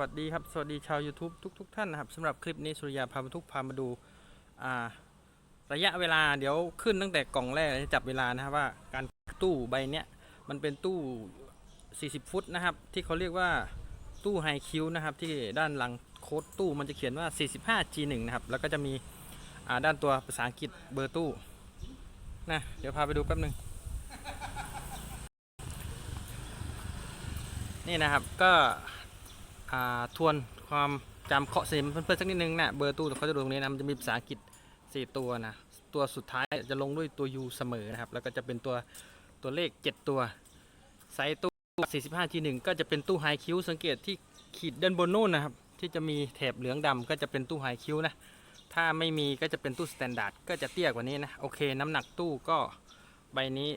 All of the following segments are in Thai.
วัสดีครับ สวัสดีชาว YouTube ทุกๆทท่านนะครับสำหรับคลิปนี้สุริยาพามาทุกพามาดูระยะเวลาเดี๋ยวขึ้นตั้งแต่กล่องแรกจะจับเวลานะครับว่าการตู้ใบเนี้ยมันเป็นตู้ 40 ฟุตนะครับ ที่เขาเรียกว่าตู้ไฮคิวนะครับ ที่ด้านหลังโค้ดตู้มันจะเขียนว่า 45 G1 นะครับ แล้วก็จะมีด้านตัวภาษาอังกฤษเบอร์ตู้นะเดี๋ยวพาไปดูแป๊บหนึงนี่นะครับก็ ทวนความจำเคาะเสียงเพื่อนๆสักนิดนึงนะเบอร์ตู้เขาจะดูตรงนี้นะมันจะมีภาษาอังกฤษ 4 ตัวนะตัวสุดท้ายจะลงด้วยตัว U เสมอนะครับ แล้วก็จะเป็นตัวตัวเลข 7 ตัวไซส์ตู้ 45 G1 ก็จะเป็นตู้ไฮคิวสังเกตที่ขีดด้านบนนู่นนะครับ ที่จะมีแถบเหลืองดำก็จะเป็นตู้ไฮคิวนะ ถ้าไม่มีก็จะเป็นตู้สแตนดาร์ดก็จะเตี้ยกว่านี้นะ โอเค น้ำหนักตู้ก็ใบนี้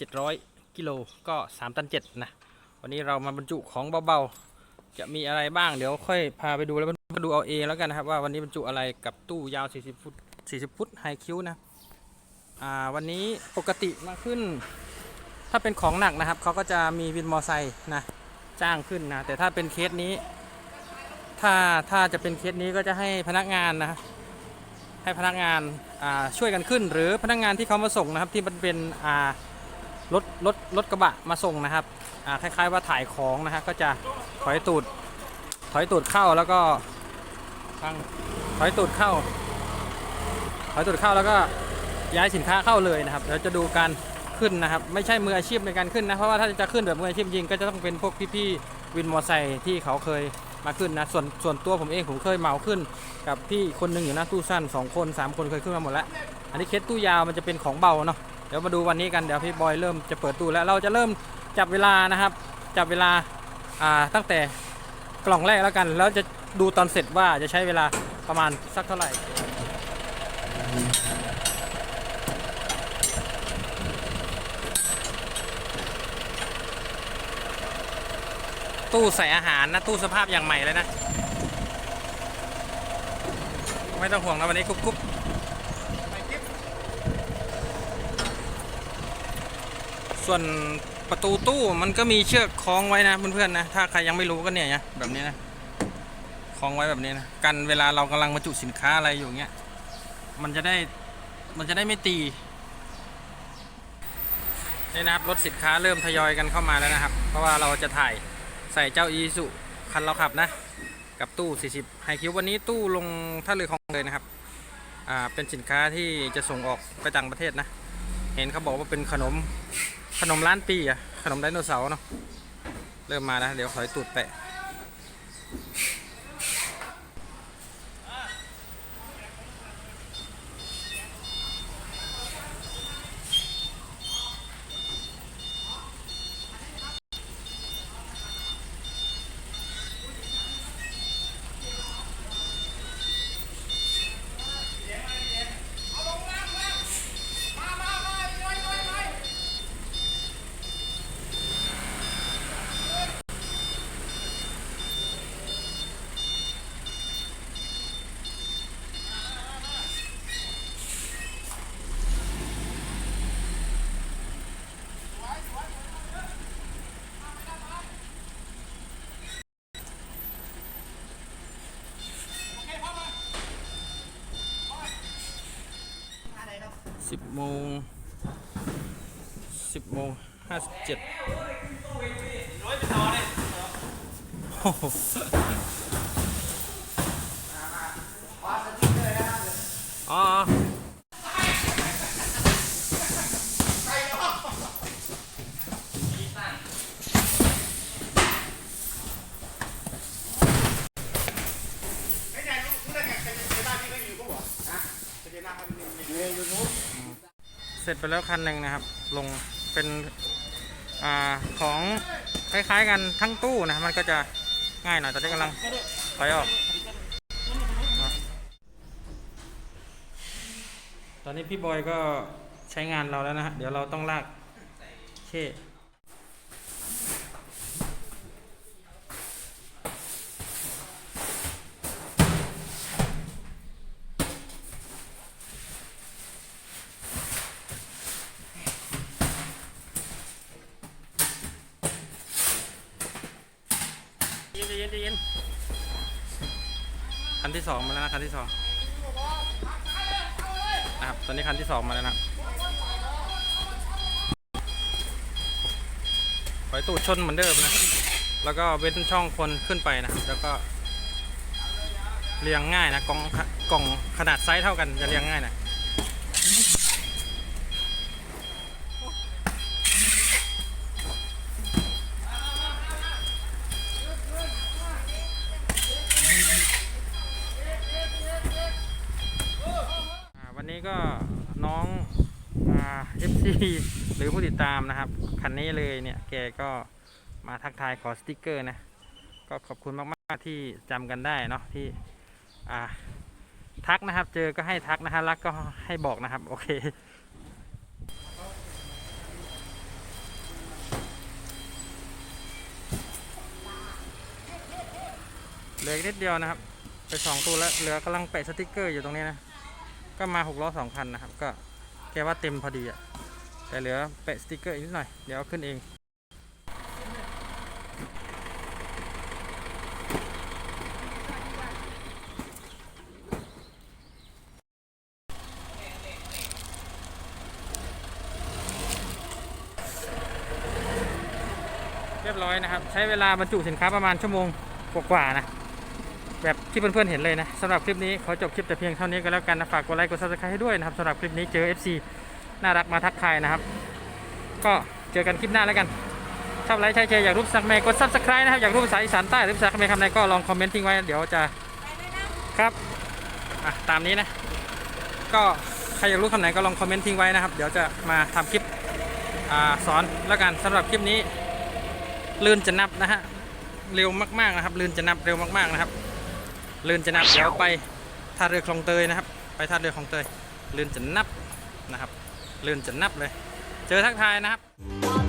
3,700 กิโลก็ 3 ตัน7นะ วันนี้เรามาบรรจุของเบาๆ จะมีอะไรบ้างเดี๋ยวค่อยพาไปดูแล้วมาดูเอาเองแล้วกันนะครับ ว่าวันนี้บรรจุอะไรกับตู้ยาว 40 ฟุต 40 ฟุตไฮคิวนะอ่าวันนี้ปกติมาขึ้น ถ้าเป็นของหนักนะครับเขาก็จะมีวินมอไซค์นะจ้างขึ้นนะแต่ถ้าเป็นเคสนี้ ถ้าถ้าจะเป็นเคสนี้ก็จะให้พนักงานนะให้พนักงานอ่าช่วยกันขึ้น หรือพนักงานที่เขามาส่งนะครับที่มันเป็นอ่า รถรถรถกระบะมาส่งนะครับอ่าคล้าย ๆ ว่าถ่ายของนะฮะก็จะถอยตูดถอยตูดเข้าแล้วก็ทางถอยตูดเข้า ถอยตูดเข้าแล้วก็ย้ายสินค้าเข้าเลยนะครับเดี๋ยวจะดูการขึ้นนะครับ ไม่ใช่มืออาชีพในการขึ้นนะเพราะว่าถ้าจะขึ้นแบบมืออาชีพจริงก็จะต้องเป็นพวกพี่ๆวินมอเตอร์ไซค์ที่เขาเคยมาขึ้นนะส่วนส่วนตัวผมเองผมเคยเหมาขึ้น กับพี่คนหนึ่งอยู่หน้าตู้สั้นสองคนสามคนเคยขึ้นมาหมดแล้ว อันนี้เคสตู้ยาวมันจะเป็นของเบาเนาะ เดี๋ยวมาดูวันนี้กันเดี๋ยวพี่บอยเริ่มจะเปิดตู้แล้วเราจะเริ่มจับเวลานะครับจับเวลาอ่าตั้งแต่กล่องแรกแล้วกัน แล้วจะดูตอนเสร็จว่าจะใช้เวลาประมาณสักเท่าไหร่ตู้ใส่อาหารนะตู้สภาพอย่างใหม่เลยนะ ไม่ต้องห่วงนะวันนี้กุ๊บกุ๊บ ส่วนประตูตู้มันก็มีเชือกคล้องไว้นะเพื่อนๆนะถ้าใครยังไม่รู้ก็เนี่ยนะแบบนี้นะคล้องไว้แบบนี้นะกันเวลาเรากำลังบรรจุสินค้าอะไรอยู่เงี้ยมันจะได้มันจะได้ไม่ตีนี่นะครับรถสินค้าเริ่มทยอยกันเข้ามาแล้วนะครับ เพราะว่าเราจะถ่ายใส่เจ้าอีสุคันเราขับนะ กับตู้ 40ไฮคิววันนี้ตู้ลงท่าเรือคลองเลยนะครับอ่าเป็นสินค้าที่จะส่งออกไปต่างประเทศนะ เห็นเขาบอกว่าเป็นขนมขนมล้านปีอะขนมไดโนเสาร์เนาะเริ่มมาแล้วเดี๋ยวขอยตูดแปะ สิบโมงสิบโมงห้าสิบเจ็ดโอ้โหอ๋อเส ร็จไปแล้วคันหนึ่งนะครับ ลงเป็นอของคล้ายๆกันทั้งตู้นะมันก็จะง่ายหน่อยตอนนี้กำลังถอยออก ตอนนี้พี่บอยก็ใช้งานเราแล้วนะฮะเดี๋ยวเราต้องลากเช่ เนคันที่สองมาแล้วนะคันที่สองนะครับตอนนี้คันที่สองมาแล้วนะปล่อยตูดชนเหมือนเดิมนะ แล้วก็เว้นช่องคนขึ้นไปนะ แล้วก็ เรียงง่ายนะกล่องกล่องขนาดไซส์เท่ากันจะเรียงง่ายนะ นี้ก็น้องเอ่า FC หรือผู้ติดตามนะครับ คันนี้เลยเนี่ยแกก็มาทักทายขอสติกเกอร์นะ ก็ขอบคุณมาก ๆ ที่จำกันได้เนาะที่ทักนะครับ เจอก็ให้ทักนะฮะรักก็ให้บอกนะครับ โอเคเหลือนิดเดียวนะครับ ไปสองตัวแล้วเหลือกำลังแปะสติกเกอร์อยู่ตรงนี้นะ ก็มาหกล้อสองคันนะครับ ก็แกว่าเต็มพอดีอะแต่เหลือแปะสติกเกอร์อีกนิดหน่อย เดี๋ยวขึ้นเองเรียบร้อยนะครับ ใช้เวลาบรรจุสินค้าประมาณชั่วโมงกว่าๆนะ แบบที่เพื่อนๆเห็นเลยนะสำหรับคลิปนี้ขอจบคลิปแต่เพียงเท่านี้ก็แล้วกันนะฝากกดไลค์กดซับสไครต์ให้ด้วยนะครับสำหรับคลิปนี้เจอ FC น่ารักมาทักทายนะครับ ก็เจอกันคลิปหน้าแล้วกันชอบไลค์ใช้แชร์อยากรูปสักเมย์กดซับสไครต์นะครับอยากรูปภาษาอีสานใต้หรือภาษาเขมรคำไหนก็ลองคอมเมนต์ทิ้งไว้เดี๋ยวจะครับอะตามนี้นะ ก็ใครอยากรู้คำไหนก็ลองคอมเมนต์ทิ้งไว้นะครับ เดี๋ยวจะมาทำคลิปอ่าสอนแล้วกันสำหรับคลิปนี้ลื่นจะนับนะฮะเร็วมากๆนะครับลื่นจะนับเร็วมากๆนะครับ ลื่นจะนับเดี๋ยวไปท่าเรือคลองเตยนะครับ ไปท่าเรือคลองเตยลื่นจะนับนะครับลื่นจะนับเลย เจอทักทายนะครับ